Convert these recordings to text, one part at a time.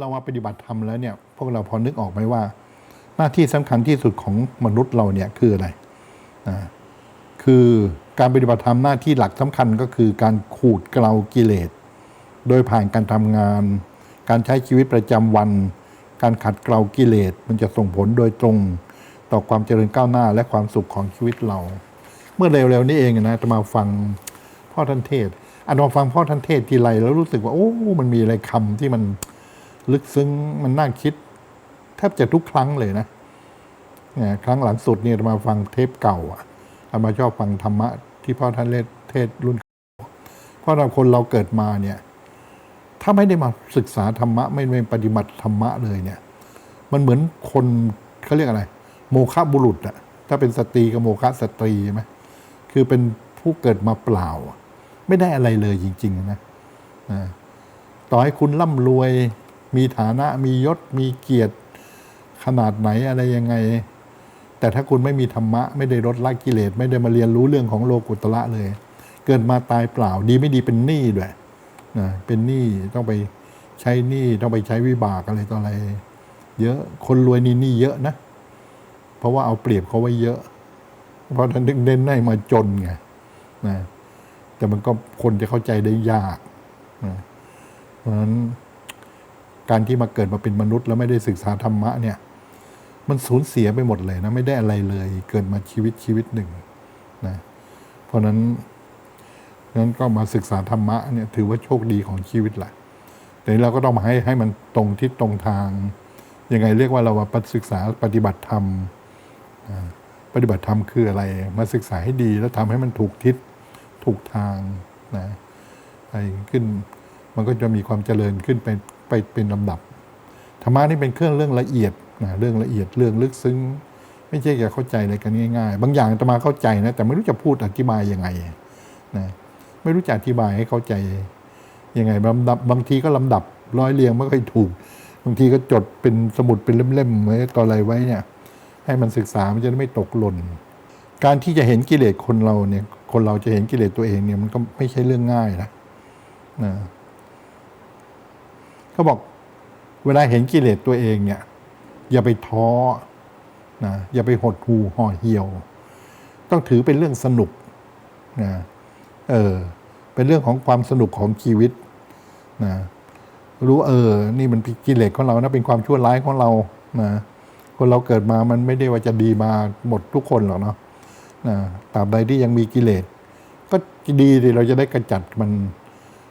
เรามาปฏิบัติธรรมแล้วเนี่ยพวกเราพอนึกออกไหมว่า หน้าที่สำคัญที่สุดของมนุษย์เราเนี่ยคืออะไรอ่าคือการปฏิบัติธรรมหน้าที่หลักสำคัญก็คือการขูดเกลากิเลส โดยผ่านการทำงาน การใช้ชีวิตประจำวัน การขัดเกลากิเลส มันจะส่งผลโดยตรงต่อความเจริญก้าวหน้าและความสุขของชีวิตเรา เมื่อเร็วๆนี้เองนะจะมาฟังพ่อท่านเทศอันมาฟังพ่อท่านเทศทีไรแล้วรู้สึกว่าโอ้ มันมีอะไรคำที่มัน ลึกซึ้งมันน่าคิด แทบจะทุกครั้งเลยนะเนี่ยครั้งหลังสุดเนี่ยมาฟังเทปเก่าอะมาชอบฟังธรรมะที่พ่อท่านเลศเทศรุ่นเก่าเพราะเราคนเราเกิดมาเนี่ย ถ้าไม่ได้มาศึกษาธรรมะ ไม่ได้ปฏิบัติธรรมะเลยเนี่ย มันเหมือนคนเขาเรียกอะไร โมฆะบุรุษอะถ้าเป็นสตรีกับโมฆะสตรีใช่ไหมคือเป็นผู้เกิดมาเปล่า ไม่ได้อะไรเลยจริง ๆ นะต่อให้คุณร่ำรวย มีฐานะมียศมีเกียรติขนาดไหนอะไรยังไง แต่ถ้าคุณไม่มีธรรมะ ไม่ได้ลดละกิเลส ไม่ได้มาเรียนรู้เรื่องของโลกุตละเลย เกิดมาตายเปล่าดีไม่ดีเป็นหนี้ด้วยนะเป็นหนี้ต้องไปใช้หนี้ต้องไปใช้วิบากอะไรต่ออะไร เยอะคนรวยนี่หนี้เยอะนะ เพราะว่าเอาเปรียบเขาไว้เยอะ เพราะท่านถึงเน้นให้มาจนไงนะแต่มันก็คนจะเข้าใจได้ยากนะเพราะฉะนั้น การที่มาเกิดมาเป็นมนุษย์ แล้วไม่ได้ศึกษาธรรมะเนี่ย มันสูญเสียไปหมดเลยนะ ไม่ได้อะไรเลย เกิดมาชีวิตชีวิตหนึ่งนะเพราะนั้นนั้นก็มาศึกษาธรรมะเนี่ยถือว่าโชคดีของชีวิตแหละแต่เราก็ต้องมาให้ให้มันตรงทิศตรงทางยังไงเรียกว่าเรามาศึกษาปฏิบัติธรรมปฏิบัติธรรมคืออะไร มาศึกษาให้ดีแล้วทำให้มันถูกทิศถูกทางนะไปขึ้นมันก็จะมีความเจริญขึ้นไป ไปเป็นลำดับ ธรรมะนี่เป็นเครื่องเรื่องละเอียดนะเรื่องละเอียดเรื่องลึกซึ้ง ไม่ใช่แค่เข้าใจอะไรกันง่ายๆ บางอย่างอาตมาเข้าใจนะแต่ไม่รู้จะพูดอธิบายยังไงนะไม่รู้จะอธิบายให้เข้าใจยังไงลำดับบางทีก็ลำดับร้อยเรียงไม่ค่อยถูก บางทีก็จดเป็นสมุดเป็นเล่มๆไว้ต่ออะไรไว้เนี่ยให้มันศึกษามันจะไม่ตกหล่น การที่จะเห็นกิเลสคนเราเนี่ย คนเราจะเห็นกิเลสตัวเองเนี่ยมันก็ไม่ใช่เรื่องง่ายนะนะ เขาบอกเวลาเห็นกิเลสตัวเองเนี่ย อย่าไปท้อนะอย่าไปหดหูห่อเหี่ยว ต้องถือเป็นเรื่องสนุกนะเออเป็นเรื่องของความสนุกของชีวิตนะรู้เออ นี่มันเป็นกิเลสของเรานะเป็นความชั่วร้ายของเรานะคนเราเกิดมามันไม่ได้ว่าจะดีมาหมดทุกคนหรอกเนาะนะตราบใดที่ยังมีกิเลสก็ดีที่เราจะได้กระจัดมัน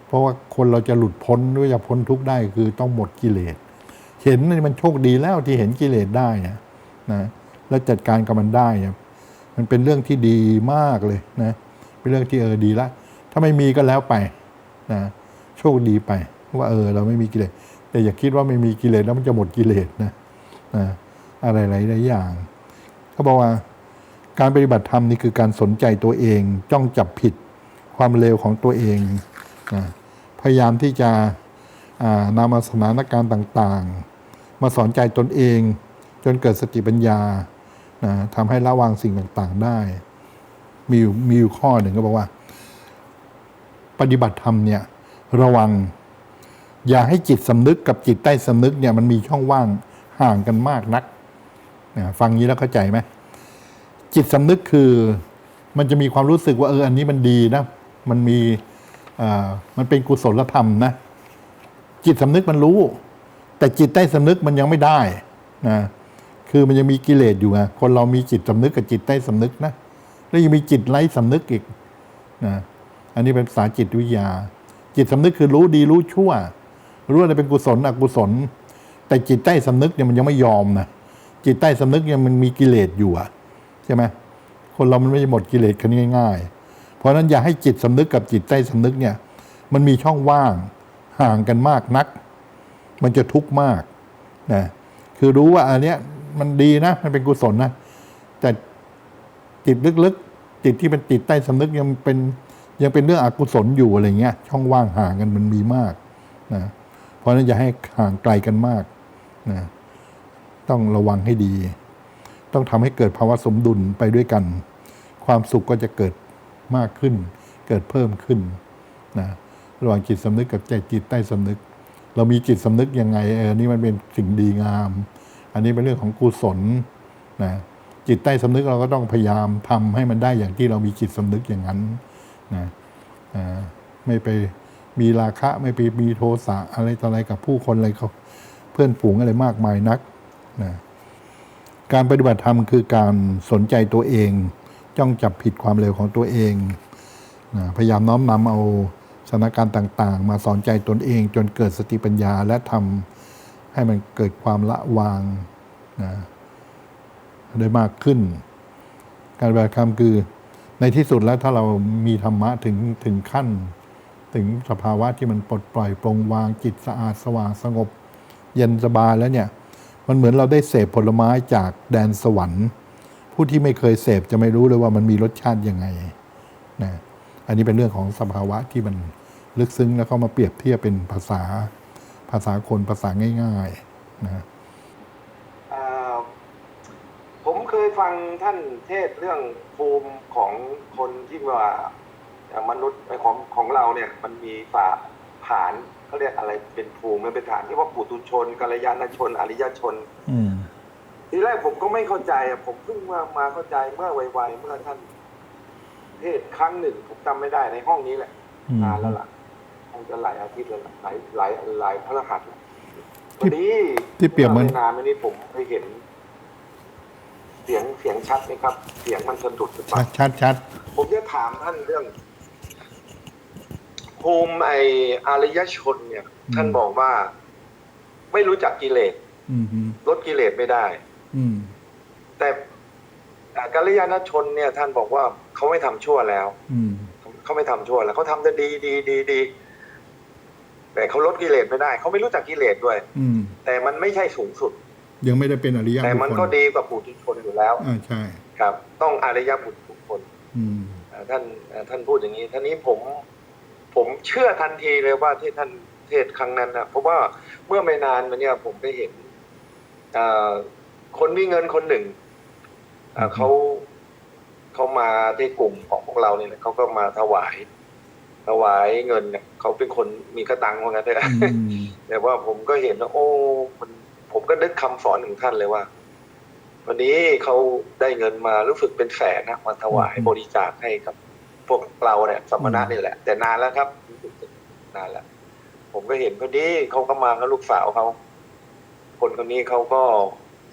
เพราะว่าคนเราจะหลุดพ้นหรือจะพ้นทุกข์ได้คือต้องหมดกิเลส เห็นนี่มันโชคดีแล้วที่เห็นกิเลสได้นะนะแล้วจัดการกับมันได้เนี่ยมันเป็นเรื่องที่ดีมากเลยนะเป็นเรื่องที่เออดีละ ถ้าไม่มีก็แล้วไปนะโชคดีไปว่าเออเราไม่มีกิเลสแต่อย่าคิดว่าไม่มีกิเลสแล้วมันจะหมดกิเลสนะนะอะไรหลายอย่างเขาบอกว่าการปฏิบัติธรรมนี่คือการสนใจตัวเอง จ้องจับผิดความเลวของตัวเองนะ พยายามที่จะนำมาสถานการณ์ต่างๆ มาสอนใจตนเอง จนเกิดสติปัญญานะทำให้ละวางสิ่งต่างๆได้ มีอยู่มีอยู่ข้อหนึ่งก็บอกว่า ปฏิบัติธรรมเนี่ยระวัง อย่าให้จิตสำนึกกับจิตใต้สำนึกเนี่ยมันมีช่องว่างห่างกันมากนักนะฟังนี้แล้วเข้าใจไหมจิตสำนึกคือมันจะมีความรู้สึกว่าเอออันนี้มันดีนะ มันมี มันเป็นกุศลธรรมนะ จิตสำนึกมันรู้ แต่จิตใต้สำนึกมันยังไม่ได้นะคือมันยังมีกิเลสอยู่ไงคนเรามีจิตสำนึกกับจิตใต้สำนึกนะแล้วยังมีจิตไร้สำนึกอีกนะอันนี้เป็นภาษาจิตวิทยา จิตสำนึกคือรู้ดีรู้ชั่ว รู้อะไรเป็นกุศลอกุศล แต่จิตใต้สำนึกเนี่ยมันยังไม่ยอมนะจิตใต้สำนึกเนี่ยมันมีกิเลสอยู่อะใช่ไหมคนเรามันไม่หมดกิเลสกันง่ายๆ เพราะนั้นอย่าให้จิตสำนึกกับจิตใต้สำนึกเนี่ย มันมีช่องว่างห่างกันมากนัก มันจะทุกข์มากนะคือรู้ว่าอันเนี้ยมันดีนะ มันเป็นกุศลนะ แต่จิตลึกๆ จิตที่เป็นจิตใต้สำนึกยังเป็นยังเป็นเรื่องอกุศลอยู่อะไรเงี้ย ช่องว่างห่างกันมันมีมากนะเพราะฉะนั้นอย่าให้ห่างไกลกันมากนะต้องระวังให้ดี ต้องทำให้เกิดภาวะสมดุลไปด้วยกัน ความสุขก็จะเกิด มากขึ้น เกิดเพิ่มขึ้นนะระหว่างจิตสำนึกกับใจจิตใต้สำนึก เรามีจิตสำนึกยังไงเออนี่มันเป็นสิ่งดีงาม อันนี้เป็นเรื่องของกุศลนะจิตใต้สำนึกเราก็ต้องพยายามทำให้มันได้อย่างที่เรามีจิตสำนึกอย่างนั้นนะไม่ไปมีราคะไม่ไปมีโทสะอะไรต่ออะไรกับผู้คนอะไรเขาเพื่อนฝูงอะไรมากมายนักนะการปฏิบัติธรรมคือการสนใจตัวเอง จ้องจับผิดความเร็วของตัวเองนะพยายามน้อมนำเอาสถานการณ์ต่าง ๆ มาสอนใจตนเอง จนเกิดสติปัญญาและทำให้มันเกิดความละวางนะได้มากขึ้น การปฏิบัติธรรมคือในที่สุดแล้วถ้าเรามีธรรมะถึงถึงขั้น ถึงสภาวะที่มันปลดปล่อยปรงวางจิตสะอาดสว่างสงบ เย็นสบายแล้วเนี่ย มันเหมือนเราได้เสพผลไม้จากแดนสวรรค์ ผู้ที่ไม่เคยเสพจะไม่รู้เลยว่ามันมีรสชาติยังไงนะอันนี้เป็นเรื่องของสภาวะที่มันลึกซึ้งแล้วก็มาเปรียบเทียบเป็นภาษาภาษาคนภาษาง่ายๆนะอ่าผมเคยฟังท่านเทศน์เรื่องภูมิของคนที่ว่าเอ่อมนุษย์ของของเราเนี่ยมันมีฝาฐานเขาเรียกอะไรเป็นภูมิมันเป็นฐานที่ว่าปุตุชนกัลยาณชน อริยชนอืม ทีแรกผมก็ไม่เข้าใจอะผมเพิ่งมามาเข้าใจเมื่อไวๆเมื่อท่านเทศน์ครั้งหนึ่งผมจำไม่ได้ในห้องนี้แหละอืม นานแล้วล่ะคงจะหลายอาทิตย์แล้วล่ะหลายหลายหลายพระรหัสแล้วพอดีที่เปรียบเหมือน ไนานมานี้ผมไปเห็น เสียงเสียงชัดไหมครับ เสียงมันสะดุดหรือเปชัล่า ดชัดชัดผมจะถามท่านเรื่องภูมิไออารยชนเนี่ย ท่านบอกว่า ไม่รู้จักกิเลสอืมอืมลดกิเลสไม่ได้ อืม แต่อ่ากัลยาณชนเนี่ยท่านบอกว่าเขาไม่ทำชั่วแล้ว อืมเขาไม่ทำชั่วแล้วเขาทำแต่ดีดีดีดีแต่เขาลดกิเลสไม่ได้เขาไม่รู้จักกิเลสด้วย อืม แต่มันไม่ใช่สูงสุด ยังไม่ได้เป็นอริยแต่บุคมันคก็ลดีกว่าปุถุชนอยู่แล้วอ่าใช่ ครับ ต้องอริยบุตรทุกคนอืมอ่าท่านอ่าท่านพูดอย่างนี้ท่านนี้ผมผมเชื่อทันทีเลยว่าที่ท่านเทศน์ครั้งนั้นนะเพราะว่าเมื่อไม่นานมาเนี่ยผมไปเห็นอ่า คนมีเงินคนหนึ่งอ่าเขาเขามาที่กลุ่มของพวกเราเนี่ยนะเขาก็มาถวาย ถวายเงินเนี่ยเขาเป็นคนมีกระตังเหมือนกันเลยอืมแต่ว่าผมก็เห็นว่าโอ้มันผมก็นึกคำสอนของท่านเลยว่า วันนี้เขาได้เงินมารู้สึกเป็นแสนนะมาถวายบริจาคให้กับพวกเราเนี่ยสมณะนี่แหละ แต่นานแล้วครับรู้สึกนานแล้วผมก็เห็นพอดีเขาก็มากับลูกสาวเขาคนคนนี้เขาก็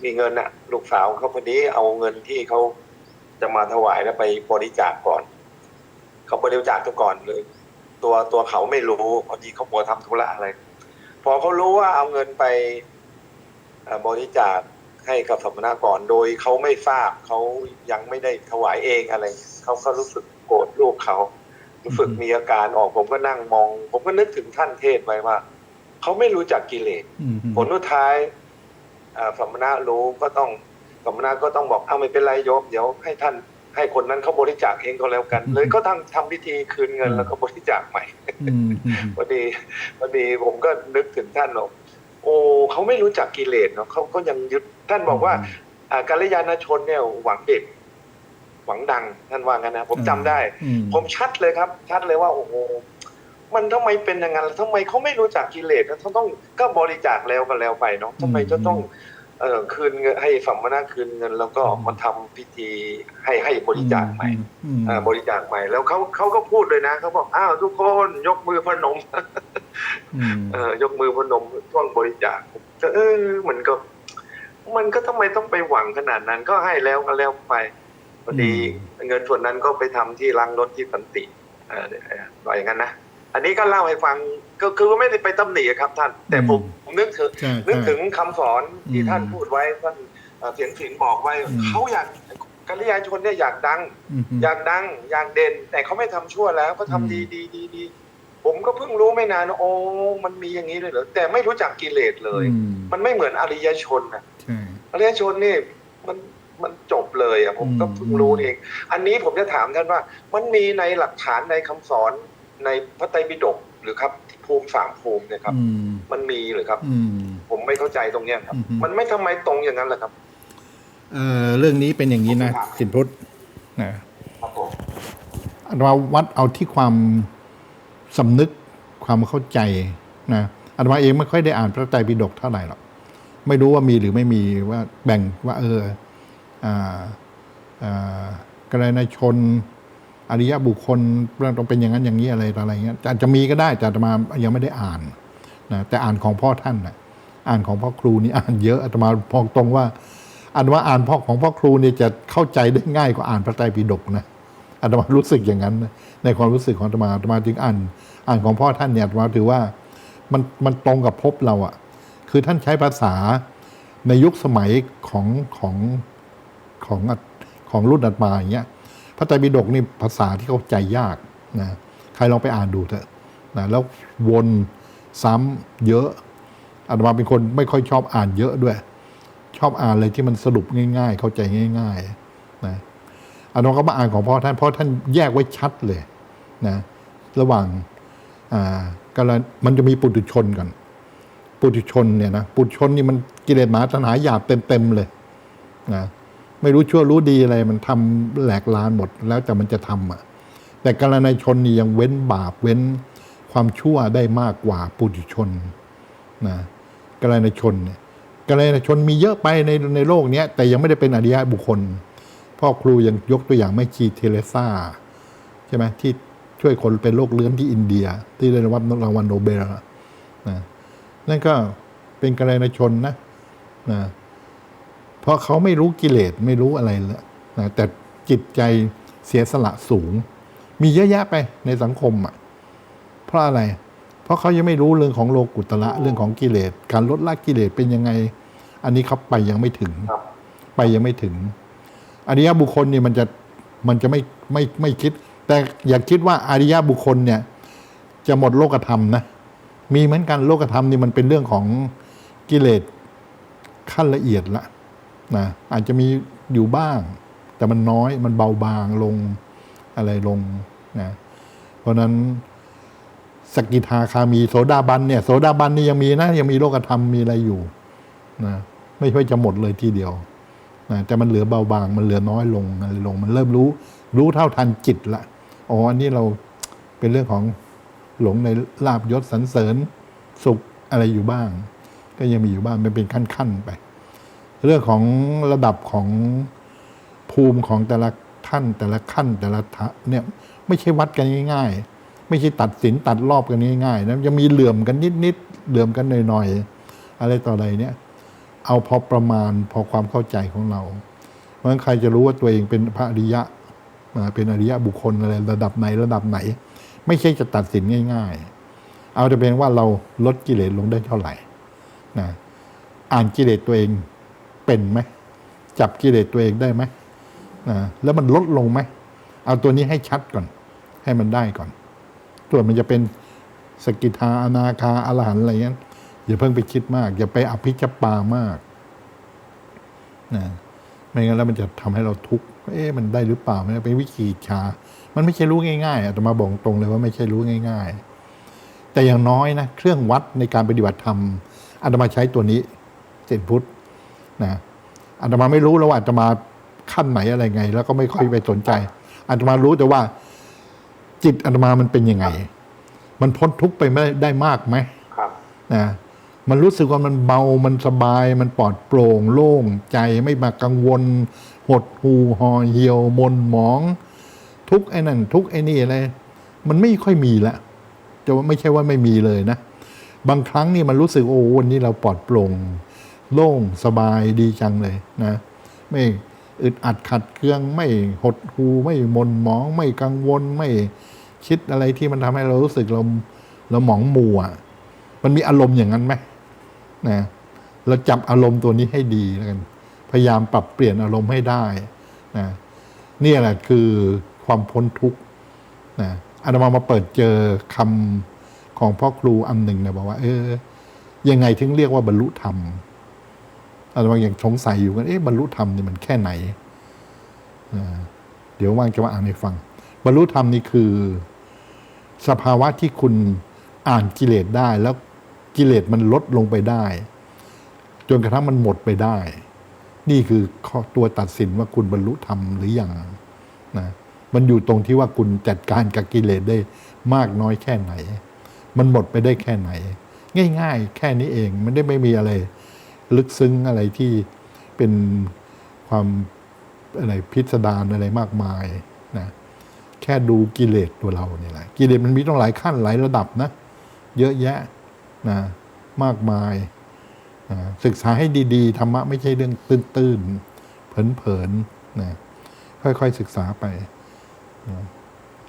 มีเงินน่ะลูกสาวเขาพอดีเอาเงินที่เขาจะมาถวายแล้วไปบริจาคก่อน เขาบริจาคตัวก่อนเลย ตัวตัวเขาไม่รู้พอดีเขาบัวทำธุระอะไร พอเขารู้ว่าเอาเงินไปเอ่อบริจาคให้กับสมณะก่อนโดยเขาไม่ทราบเขายังไม่ได้ถวายเองอะไรเงี้ยเขาก็รู้สึกโกรธลูกเขารู้สึกมีอาการออกผมก็นั่งมอง ผมก็นึกถึงท่านเทศไว้ว่าเขาไม่รู้จักกิเลสอืมผลสุดท้ายอ่า สมณะรู้ก็ต้องสมณะก็ต้องบอกเอาไม่เป็นไรโยมเดี๋ยวให้ท่านให้คนนั้นเขาบริจาคเองก็แล้วกัน เลยก็ทำทำพิธีคืนเงินแล้วก็บริจาคใหม่อืมอืมพอดีพอดีผมก็นึกถึงท่านบอกโอ้เขาไม่รู้จักกิเลสเนาะเขาก็ยังยึดท่านบอกว่าอ่ากัลยาณชนเนี่ยหวังเด็ดหวังดังท่านว่างั้นนะผมจำได้อืมผมชัดเลยครับ ชัดเลยว่าโอ้โห มันทำไมเป็นอย่างนั้นทำไมเขาไม่รู้จักกิเลสแล้วเขาต้องก็บริจาคแล้วก็แล้วไปเนาะทำไมจะต้องเออคืนเงินให้สัมมนาคืนเงิน แล้วก็มาทำพิธีให้ให้บริจาคใหม่อืมอ่าบริจาคใหม่ แล้วเขาเขาก็พูดเลยนะเขาบอกอ้าวทุกคนยกมือพนมอืมเออยกมือพนมช่วงบริจาคผมก็เออมันก็ มันก็ทำไมต้องไปหวังขนาดนั้น ก็ให้แล้วก็แล้วไปพอดีเงินส่วนนั้นก็ไปทำที่ล้างรถที่สันติเออเออว่าอย่างนั้นนะ อันนี้ก็เล่าให้ฟังก็คือไม่ได้ไปตำหนิครับท่าน แต่ผมผมนึกถึงใช่นึกใช่ถึงคำสอนที่อืมท่านพูดไว้ท่านเอ่อเสียงสินบอกไว้อืมเขาอยากกัลยาณชนเนี่ยอยากดังอืมอยากดังอยากเด่น แต่เขาไม่ทำชั่วแล้วก็ทำอืมดีดีดีดีผมก็เพิ่งรู้ไม่นานว่าโอ้มันมีอย่างนี้เลยเหรอแต่ไม่รู้จักกิเลสเลยอืมมันไม่เหมือนอริยชนนะใช่อริยชนนี่มันมันจบเลยอะผมก็อืมเพิ่งรู้เอง อันนี้ผมจะถามท่านว่า มันมีในหลักฐานในคำสอน ในพระไตรปิฎกหรือครับที่ภูมิสามภูมิเนี่ยครับอืมมันมีหรือครับอืมผมไม่เข้าใจตรงเนี้ยครับอือฮึมันไม่ทำไมตรงอย่างนั้นล่ะครับเอ่อเรื่องนี้เป็นอย่างนี้นะสินพุทธนะครับผมเราวัดเอาที่ความสำนึกความเข้าใจนะอาตมาเองไม่ค่อยได้อ่านพระไตรปิฎกเท่าไหร่หรอกไม่รู้ว่ามีหรือไม่มีว่าแบ่งว่า เอออ่าอ่ากรณชน อริยบุคคลต้องเป็นอย่างนั้นอย่างนี้อะไรอะไรเงี้ยอาจจะมีก็ได้แต่อาตมายังไม่ได้อ่านนะแต่อ่านของพ่อท่านนะอ่านของพ่อครูนี่อ่านเยอะอาตมาพองตรงว่าอาตมาอ่านพ่อของพ่อครูเนี่ยจะเข้าใจได้ง่ายกว่าอ่านพระไตรปิฎกนะอาตมารู้สึกอย่างนั้นนะในความรู้สึกของอาตมาอาตมาจึงอ่านอ่านของพ่อท่านเนี่ยอาตมาถือว่ามันมันตรงกับภพเราอะคือท่านใช้ภาษาในยุคสมัยของของของของรุ่นอาตมาอย่างเงี้ย พระไตรปิฎกนี่ภาษาที่เข้าใจยากนะใครลองไปอ่านดูเถอะนะแล้ววนซ้ำเยอะอาตมาเป็นคนไม่ค่อยชอบอ่านเยอะด้วย ชอบอ่านอะไรที่มันสรุปง่าย ๆ เข้าใจง่าย ๆนะอาตมาก็มาอ่านของพ่อท่านเพราะท่านแยกไว้ชัดเลยนะระหว่างอ่ากำลังมันจะมีปุถุชนกันปุถุชนเนี่ยนะปุถุชนนี่มันกิเลสหมาตัณหาหยาบเต็มๆเลยนะ ไม่รู้ชั่วรู้ดีอะไรมันทำแหลกลานหมดแล้วแต่มันจะทำอะ แต่กาลนายชนนี่ยังเว้นบาปเว้นความชั่วได้มากกว่าปุถุชนนะกาลนายชนเนี่ยกาลนายชนมีเยอะไปในในโลกเนี้ยแต่ยังไม่ได้เป็นอริยบุคคล พ่อครูยังยกตัวอย่างแม่ชีเทเรซาใช่ไหมที่ช่วยคนเป็นโรคเลื้อนที่อินเดีย ที่ได้รับรางวัลโนเบลนะนั่นก็เป็นกาลนายชนนะนะ เพราะเขาไม่รู้กิเลสไม่รู้อะไรเลยนะแต่จิตใจเสียสละสูง มีเยอะแยะไปในสังคมอะเพราะอะไร เพราะเขายังไม่รู้เรื่องของโลกุตละเรื่องของกิเลส การลดละกิเลสเป็นยังไง อันนี้เขาไปยังไม่ถึงครับไปยังไม่ถึงอริยบุคคลนี่มันจะมันจะไม่ไม่ไม่คิด แต่อย่าคิดว่าอริยบุคคลเนี่ย จะหมดโลกธรรมนะมีเหมือนกันโลกธรรมนี่มันเป็นเรื่องของกิเลสขั้นละเอียดละ นะอาจจะมีอยู่บ้าง แต่มันน้อยมันเบาบางลงอะไรลงนะเพราะนั้นสกิทาคามีโสดาบันเนี่ยโสดาบันนี่ยังมีนะยังมีโลกธรรมมีอะไรอยู่นะไม่ใช่จะหมดเลยทีเดียวนะแต่มันเหลือเบาบางมันเหลือน้อยลงอะไรลง มันเริ่มรู้ รู้เท่าทันจิตละอ๋ออันนี้เราเป็นเรื่องของหลงในลาบยศสรรเสริญสุขอะไรอยู่บ้าง ก็ยังมีอยู่บ้างมันเป็นขั้นๆไป เรื่องของระดับของภูมิของแต่ละท่านแต่ละขั้นแต่ละทะเนี่ยไม่ใช่วัดกันง่าย ๆ ไม่ใช่ตัดสินตัดรอบกันง่ายๆนะยังมีเหลื่อมกันนิดๆเหลื่อมกันหน่อยๆอะไรต่ออะไรเนี่ย เอาพอประมาณพอความเข้าใจของเรา เพราะฉะนั้นใครจะรู้ว่าตัวเองเป็นพระอริยะอ่าเป็นอริยะบุคคลอะไรระดับไหนระดับไหน ไม่ใช่จะตัดสินง่าย ๆ เอาแต่เป็นว่าเราลดกิเลสลงได้เท่าไหร่นะอ่านกิเลสตัวเอง เป็นไหมจับกิเลสตัวเองได้ไหมนะแล้วมันลดลงไหมเอาตัวนี้ให้ชัดก่อน ให้มันได้ก่อนส่วนมันจะเป็นสกิทาอนาคาอรหันอะไรเงี้ยอย่าเพิ่งไปคิดมาก อย่าไปอภิชปามากนะไม่งั้นแล้วมันจะทำให้เราทุกข์เอ๊ะมันได้หรือเปล่ามันเป็นวิธีชา มันไม่ใช่รู้ง่ายๆอาตมาบอกตรงเลยว่าไม่ใช่รู้ง่าย ๆ แต่อย่างน้อยนะเครื่องวัดในการปฏิบัติธรรมอาตมาใช้ตัวนี้เจนพุทธ นะอาตมาไม่รู้แล้วว่าอาตมาขั้นไหนอะไรไง แล้วก็ไม่ค่อยไปสนใจอาตมารู้แต่ว่า จิตอาตมามันเป็นยังไง มันพ้นทุกข์ไปไม่ได้มากไหมครับนะมันรู้สึกว่ามันเบา มันสบาย มันปลอดโปร่ง โล่งใจไม่มากังวล หดหูห่อเหี่ยวมนหมอง ทุกไอ้นั่น ทุกไอ้นี่อะไร มันไม่ค่อยมีละจะว่าไม่ใช่ว่าไม่มีเลยนะ บางครั้งนี่มันรู้สึกโอ้วันนี้เราปลอดโปร่ง โล่งสบายดีจังเลยนะ ไม่อึดอัดขัดเคือง ไม่หดหูไม่มนหมอง ไม่กังวลไม่คิดอะไรที่มันทำให้เรารู้สึกเราเราหมองมัวมันมีอารมณ์อย่างนั้นไหมนะเราจับอารมณ์ตัวนี้ให้ดีแล้วกันพยายามปรับเปลี่ยนอารมณ์ให้ได้นะนี่แหละคือความพ้นทุกข์นะอาตมามาเปิดเจอคำของพ่อครูอันหนึ่งนะบอกว่า เออ ยังไงถึงเรียกว่าบรรลุธรรม อาตมายังสงสัยอยู่กันเอ๊ะบรรลุธรรมนี่มันแค่ไหน เดี๋ยวว่างจะมาอ่านให้ฟัง บรรลุธรรมนี่คือ สภาวะที่คุณอ่านกิเลสได้ แล้วกิเลสมันลดลงไปได้ จนกระทั่งมันหมดไปได้ นี่คือข้อตัวตัดสินว่าคุณบรรลุธรรมหรืออยังนะมันอยู่ตรงที่ว่าคุณจัดการกับกิเลสได้มากน้อยแค่ไหน มันหมดไปได้แค่ไหน ง่าย ๆ แค่นี้เอง มันได้ไม่มีอะไร ลึกซึ้งอะไรที่เป็นความอะไรพิสดารอะไรมากมายนะแค่ดูกิเลสตัวเราเนี่ยแหละกิเลสมันมีต้องหลายขั้นหลายระดับนะ เยอะแยะนะมากมายนะศึกษาให้ดีๆธรรมะไม่ใช่เรื่องตื้นๆเผินๆนะค่อยๆศึกษาไปนะ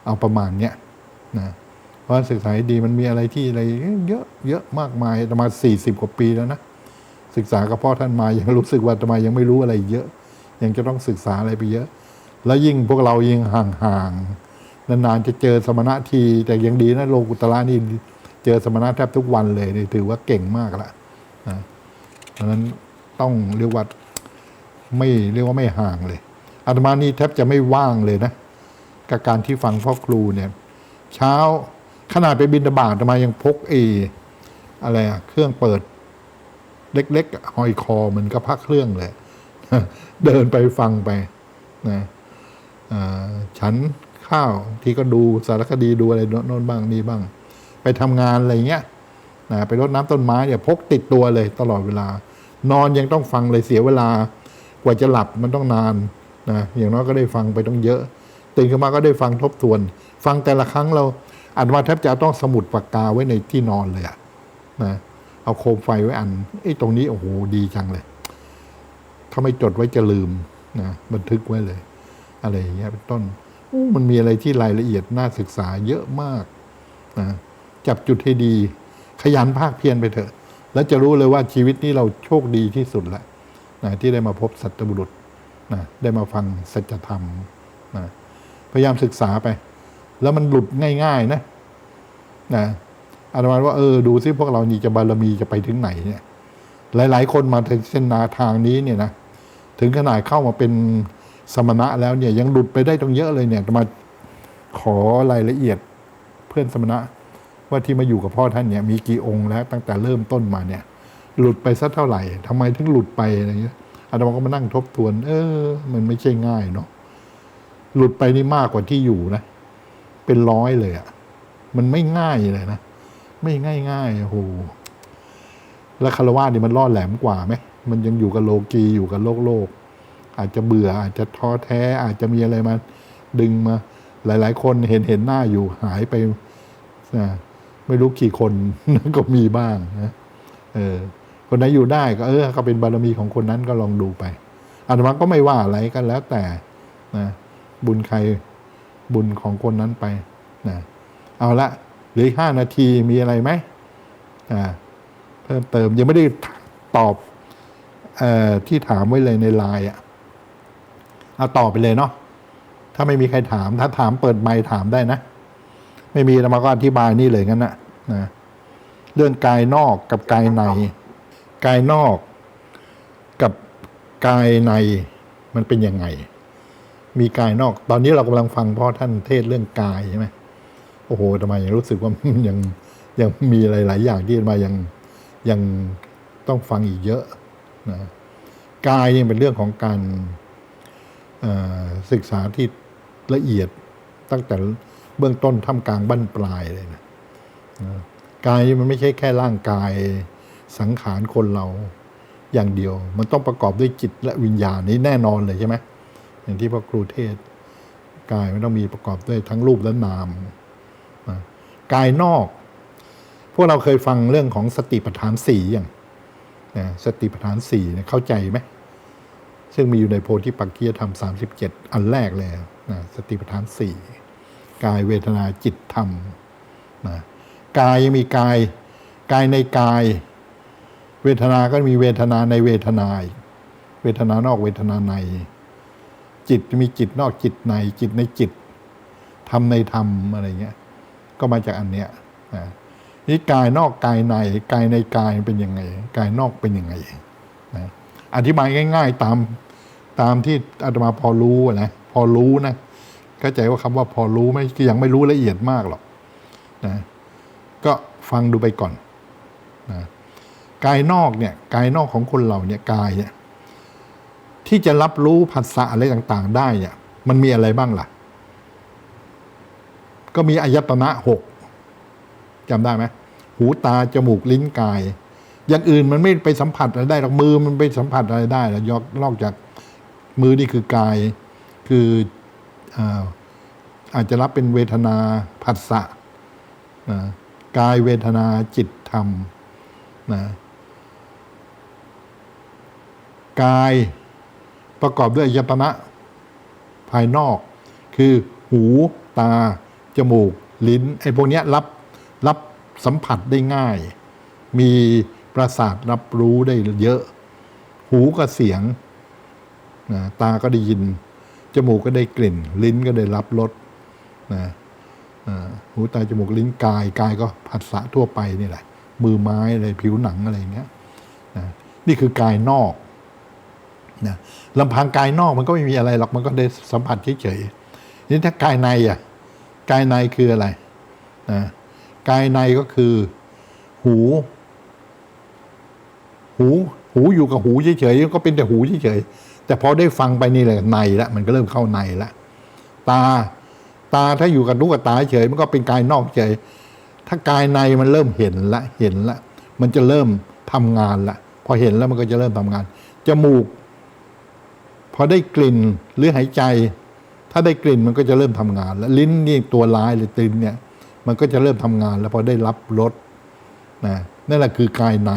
เอาประมาณเนี้ยนะเพราะศึกษาให้ดีมันมีอะไรที่อะไรเยอะเยอะมากมายประมาณสี่สิบกว่าปีแล้วนะ ศึกษากับพ่อท่านมายังรู้สึกว่าทำไมยังไม่รู้อะไรเยอะ ยังจะต้องศึกษาอะไรไปเยอะ แล้วยิ่งพวกเรายิ่งห่างๆนานๆจะเจอสมณะทีแต่ยังดีนะโลกุตระนี่เจอสมณะแทบทุกวันเลยนี่ถือว่าเก่งมากละนะเพราะฉะนั้นต้องเรียกว่าไม่เรียกว่าไม่ห่างเลยอาตมานี่แทบจะไม่ว่างเลยนะกับการที่ฟังพ่อครูเนี่ยเช้าขนาดไปบินบาตอาตมายังพกเออะไรอะเครื่องเปิด เล็กๆห้อยคอเหมันก็พักเครื่องเลยเดินไปฟังไปนะฉันข้าวที่ก็ดูสารคดีดูอะไรโน่นบ้างนี่บ้าง ไปทำงานอะไรเงี้ยนะไปรดน้ำต้นไม้เนี่ยพกติดตัวเลยตลอดเวลา นอนยังต้องฟังเลยเสียเวลากว่าจะหลับมันต้องนานนะอย่างน้อยก็ได้ฟังไปต้องเยอะตื่นขึ้นมาก็ได้ฟังทบทวน ฟังแต่ละครั้งเราอาจมาแทบจะต้องสมุดปากกาไว้ในที่นอนเลยอะนะ เอาโคมไฟไว้อันไอ้ตรงนี้โอ้โหดีจังเลย ถ้าไม่จดไว้จะลืมนะบันทึกไว้เลย อะไรอย่างเงี้ยเป็นต้นมันมีอะไรที่รายละเอียดน่าศึกษาเยอะมากนะจับจุดให้ดี ขยันภาคเพียรไปเถอะ แล้วจะรู้เลยว่าชีวิตนี้เราโชคดีที่สุดแล้วนะที่ได้มาพบสัตบุรุษนะได้มาฟังสัจธรรมนะพยายามศึกษาไป แล้วมันหลุดง่าย ๆ นะนะ อาตมาว่าเออดูซิพวกเรานี่จะบารมีจะไปถึงไหนเนี่ย หลาย ๆ คนมาถึงเส้นนาทางนี้เนี่ยนะถึงขนาดเข้ามาเป็นสมณะแล้วเนี่ยยังหลุดไปได้ตรงเยอะเลยเนี่ยมาขอรายละเอียดเพื่อนสมณะ ว่าที่มาอยู่กับพ่อท่านเนี่ยมีกี่องค์แล้วตั้งแต่เริ่มต้นมาเนี่ย หลุดไปสักเท่าไหร่ทำไมถึงหลุดไปอะไรเงี้ยอาตมาก็มานั่งทบทวน เออ มันไม่ใช่ง่ายเนาะหลุดไปนี่มากกว่าที่อยู่นะ เป็นร้อยเลยอะ่ะมันไม่ง่ายเลยนะ ไม่ง่ายง่ายๆโอ้โหแล้วคารวะนี่มันรอดแหลมกว่าไหมมันยังอยู่กับโลกีอยู่กับโลกโลก อาจจะเบื่ออาจจะท้อแท้ อาจจะมีอะไรมาดึงมา หลาย ๆ คนเห็นเห็นหน้าอยู่หายไปนะไม่รู้กี่คนก็มีบ้างนะเออ คนไหนอยู่ได้ก็เออ ก็เป็นบารมีของคนนั้นก็ลองดูไปอาตมาก็ไม่ว่าอะไรกันแล้วแต่นะบุญใครบุญของคนนั้นไปนะเอาละ หลือห้านาทีมีอะไรไหมอ่าเพิ่มเติมยังไม่ได้ตอบออที่ถามไว้เลยในไลน์อะเอาตอบไปเลยเนาะถ้าไม่มีใครถาม ถ้าถามเปิดไมค์ถามได้นะ ไม่มีเรามาก็อธิบายนี่เลยงั้นนะนะเรื่องกายนอกกับกายใน กายนอกกับกายในมันเป็นยังไง มีกายนอก ตอนนี้เรากำลังฟังพ่อท่านเทศเรื่องกายใช่ไหม โอ้โหทำไมยังรู้สึกว่ามันยังยังมีหลายอย่างที่มายังยังต้องฟังอีกเยอะนะกายนี่เป็นเรื่องของการศึกษาที่ละเอียดตั้งแต่เบื้องต้นท่ามกลางบั้นปลายเลยนะนะกายมันไม่ใช่แค่ร่างกายสังขารคนเราอย่างเดียว มันต้องประกอบด้วยจิตและวิญญาณนี้แน่นอนเลยใช่ไหมอย่างที่พระครูเทศ กายมันต้องมีประกอบด้วยทั้งรูปและนาม กายนอก พวกเราเคยฟังเรื่องของสติปัฏฐานสี่อย่างนะสติปัฏฐานสี่เนี่ยเข้าใจไหมซึ่งมีอยู่ในโพธิปักกียธรรมสามสิบเจ็ดอันแรกเลยนะสติปัฏฐานสี่กายเวทนาจิตธรรมนะกายยังมีกายกายในกาย เวทนาก็มีเวทนาในเวทนาเวทนานอกเวทนาใน จิตมีจิตนอกจิตในจิตในจิตธรรมในธรรมอะไรเงี้ย ก็มาจากอันเนี้ยนะนี่กายนอกกายในกายในกายเป็นยังไง กายนอกเป็นยังไงนะอธิบายง่าย ๆตามตามที่อาตมาพอรู้นะพอรู้นะเข้าใจว่าคำว่าพอรู้ไม่ยังไม่รู้ละเอียดมากหรอกนะก็ฟังดูไปก่อนนะกายนอกเนี่ยกายนอกของคนเราเนี่ยกายเนี่ยที่จะรับรู้ภาษาอะไรต่าง ๆ ได้เนี่ยมันมีอะไรบ้างล่ะ ก็มีอายตนะหกจำได้ไหมหูตา จมูก ลิ้นกาย อย่างอื่นมันไม่ไปสัมผัสอะไรได้หรอกมือมันไปสัมผัสอะไรได้หรอกยกนอกจากมือนี่คือกาย คืออาอาจจะรับเป็นเวทนาผัสสะนะกายเวทนาจิตธรรมนะกายประกอบด้วยอายตนะภายนอก คือหูตา จมูก ลิ้นไอ้พวกนี้รับรับสัมผัสได้ง่าย มีประสาทรับรู้ได้เยอะ หูก็เสียงนะตาก็ได้ยิน จมูกก็ได้กลิ่น ลิ้นก็ได้รับรสนะหูตาจมูกลิ้นกายกายก็ผัสสะทั่วไปนี่แหละ มือไม้อะไรผิวหนังอะไรอย่างเงี้ยนะนี่คือกายนอกนะลำพังกายนอกมันก็ไม่มีอะไรหรอกมันก็ได้สัมผัสเฉยๆนี่ถ้ากายในอะ กายในคืออะไรนะกายในก็คือ หู หู หูอยู่กับหูเฉยๆก็เป็นแต่หูเฉยๆแต่พอได้ฟังไปนี่แหละในละมันก็เริ่มเข้าในละตาตาถ้าอยู่กับลูกกับตาเฉยมันก็เป็นกายนอกเฉยถ้ากายในมันเริ่มเห็นละเห็นละ มันจะเริ่มทำงานละพอเห็นแล้วมันก็จะเริ่มทำงานจมูกพอได้กลิ่นหรือหายใจ ถ้าได้กลิ่นมันก็จะเริ่มทำงาน แล้วลิ้นนี่ตัวร้ายเลยตินเนี่ย มันก็จะเริ่มทำงาน แล้วพอได้รับรสนะนั่นแหละคือกายใน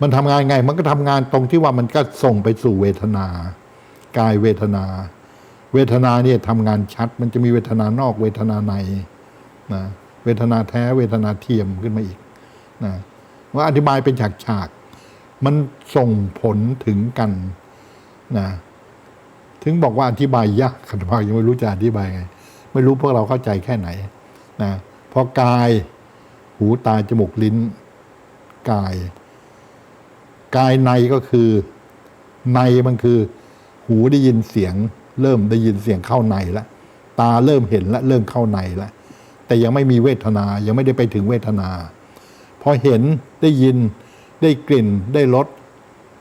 มันทำงานไง มันก็ทำงานตรงที่ว่ามันก็ส่งไปสู่เวทนา กายเวทนา เวทนาเนี่ยทำงานชัด มันจะมีเวทนานอกเวทนาในนะเวทนาแท้เวทนาเทียมขึ้นมาอีกนะว่าอธิบายเป็นฉากๆมันส่งผลถึงกันนะ ถึงบอกว่าอธิบายยากขันพายังไม่รู้จะอธิบายไง ไม่รู้พวกเราเข้าใจแค่ไหนนะพราะกาย หูตาจมูกลิ้น กาย กายในก็คือ ในมันคือ หูได้ยินเสียง เริ่มได้ยินเสียงเข้าในแล้วตาเริ่มเห็นแล้วเริ่มเข้าในแล้วแต่ยังไม่มีเวทนา ยังไม่ได้ไปถึงเวทนา พอเห็นได้ยินได้กลิ่นได้รส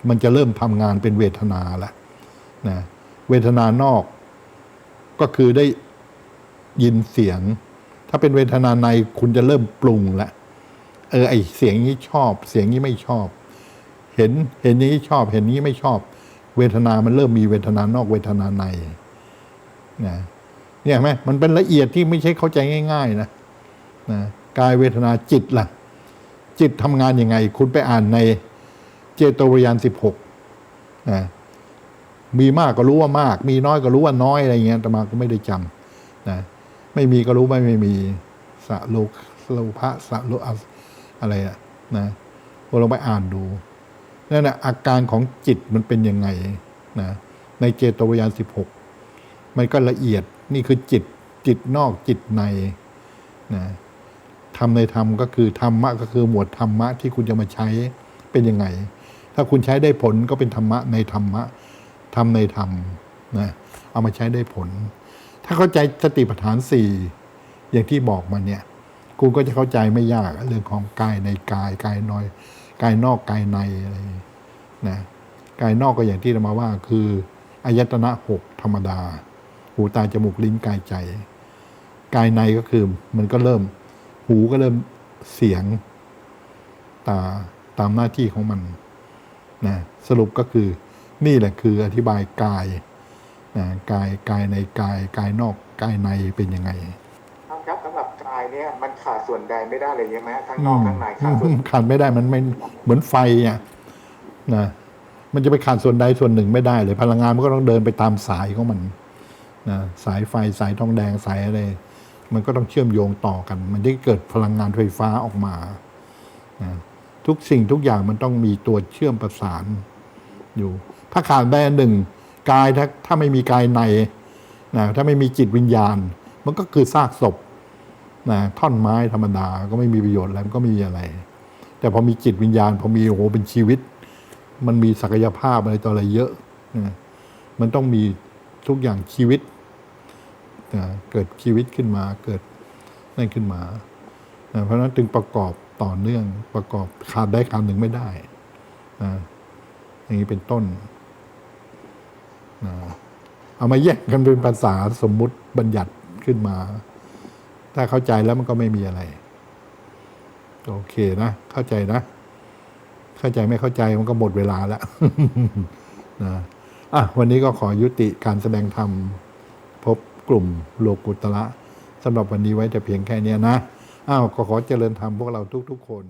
มันจะเริ่มทำงานเป็นเวทนาแล้วนะ เวทนานอกก็คือได้ยินเสียง ถ้าเป็นเวทนาในคุณจะเริ่มปรุงล้วเออไอเสียงนี้ชอบ เสียงนี้ไม่ชอบ เห็นเห็นนี้ชอบ เห็นนี้ไม่ชอบ เวทนามันเริ่มมีเวทนานอกเวทนาในนะเนี่ยเห็นไหมมันเป็นละเอียดที่ไม่ใช่เข้าใจง่าย ๆ นะนะกายเวทนาจิตล่ะ จิตทำงานยังไง คุณไปอ่านในเจโตวิญญาณสิบหกนะ มีมากก็รู้ว่ามาก มีน้อยก็รู้ว่าน้อยอะไรเงี้ยแต่มาก็ไม่ได้จำนะไม่มีก็รู้ไม่ไม่มีสะโลกโลภะสะโลอะอะไรอะนะพอลองไปอ่านดูนั่นแหละอาการของจิตมันเป็นยังไงนะในเจโตวิญญาณสิบหกมันก็ละเอียดนี่คือจิตจิตนอกจิตในนะธรรมในธรรมก็คือธรรมะก็คือหมวดธรรมะที่คุณจะมาใช้เป็นยังไง ถ้าคุณใช้ได้ผลก็เป็นธรรมะในธรรมะ ธรรมในธรรมนะเอามาใช้ได้ผล ถ้าเข้าใจสติปัฏฐานสี่อย่างที่บอกมาเนี่ยคุณก็จะเข้าใจไม่ยากเรื่องของกายในกายกายน้อยกายนอกกายในอะไรนะกายนอกก็อย่างที่เรามาว่าคืออายตนะหกธรรมดา หูตาจมูกลิ้นกายใจ กายในก็คือมันก็เริ่ม หูก็เริ่มเสียงตาตามหน้าที่ของมันนะสรุปก็คือ นี่แหละคืออธิบายกายนะกายกายในกายกายนอกกายในเป็นยังไงครับสำหรับกายเนี่ยมันขาดส่วนใดไม่ได้เลยใช่ไหมทั้งนอกทั้งในขาดส่วนอืมขาดไม่ได้มันไม่เหมือนไฟอะนะมันจะไปขาดส่วนใดส่วนหนึ่งไม่ได้เลย พลังงานมันก็ต้องเดินไปตามสายของมันนะสายไฟสายทองแดงสายอะไรมันก็ต้องเชื่อมโยงต่อกัน มันจะเกิดพลังงานไฟฟ้าออกมานะทุกสิ่งทุกอย่างมันต้องมีตัวเชื่อมประสานอยู่ ถ้าขาดได้อันหนึ่งกายถ้าถ้าไม่มีกายในนะถ้าไม่มีจิตวิญญาณ มันก็คือซากศพนะท่อนไม้ธรรมดาก็ไม่มีประโยชน์อะไรมันก็ไม่มีอะไร แต่พอมีจิตวิญญาณ พอมีโอ้โหเป็นชีวิต มันมีศักยภาพอะไรต่ออะไรเยอะนะมันต้องมีทุกอย่างชีวิตนะเกิดชีวิตขึ้นมาเกิดนั่นขึ้นมานะเพราะนั้นจึงประกอบต่อเนื่องประกอบขาดได้ขาดหนึ่งไม่ได้นะอย่างนี้เป็นต้น เอามาแยกกันเป็นภาษาสมมุติบัญญัติขึ้นมา ถ้าเข้าใจแล้วมันก็ไม่มีอะไร โอเคนะ เข้าใจนะ เข้าใจไม่เข้าใจมันก็หมดเวลาแล้วนะอะวันนี้ก็ขอยุติการแสดงธรรม พบกลุ่มโลกุตระสำหรับวันนี้ไว้แต่เพียงแค่นี้นะอ้าวก็ขอเจริญธรรมพวกเราทุก ๆ คน